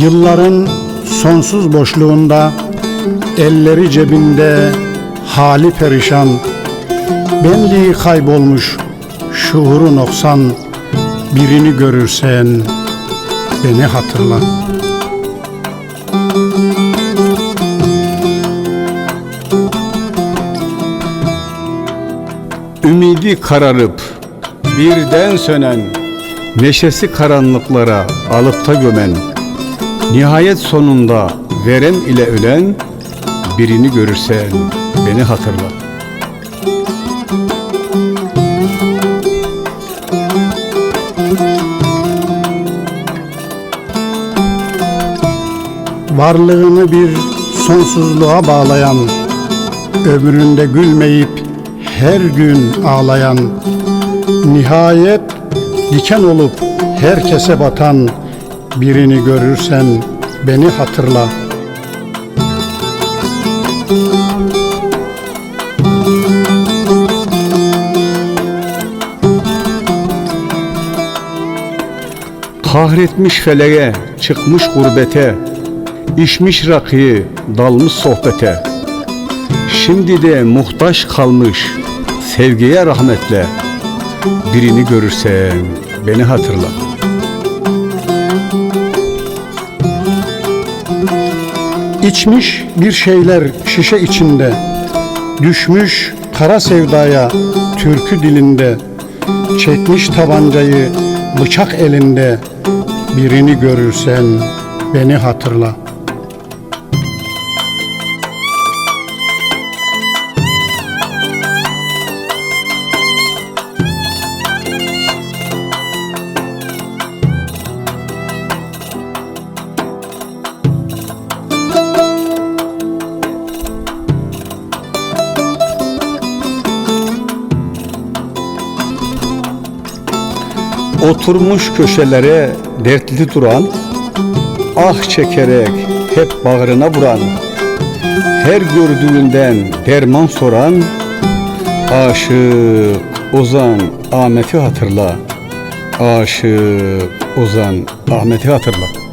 Yılların sonsuz boşluğunda elleri cebinde hali perişan benliği kaybolmuş şuuru noksan birini görürsen beni hatırla. Ümidi kararıp birden sönen, neşesi karanlıklara alıp da gömen, nihayet sonunda verem ile ölen birini görürsen beni hatırla. Varlığını bir sonsuzluğa bağlayan, ömründe gülmeyip her gün ağlayan, nihayet diken olup herkese batan birini görürsen beni hatırla. Kahretmiş feleğe, çıkmış gurbete, içmiş rakıyı, dalmış sohbete. Şimdi de muhtaç kalmış sevgiye rahmetle. Birini görürsen beni hatırla. İçmiş bir şeyler şişe içinde, düşmüş kara sevdaya türkü dilinde, çekmiş tabancayı bıçak elinde, birini görürsen beni hatırla. Oturmuş köşelere dertli duran, ah çekerek hep bağrına vuran, her gördüğünden derman soran, aşık Ozan Ahmet'i hatırla, aşık Ozan Ahmet'i hatırla.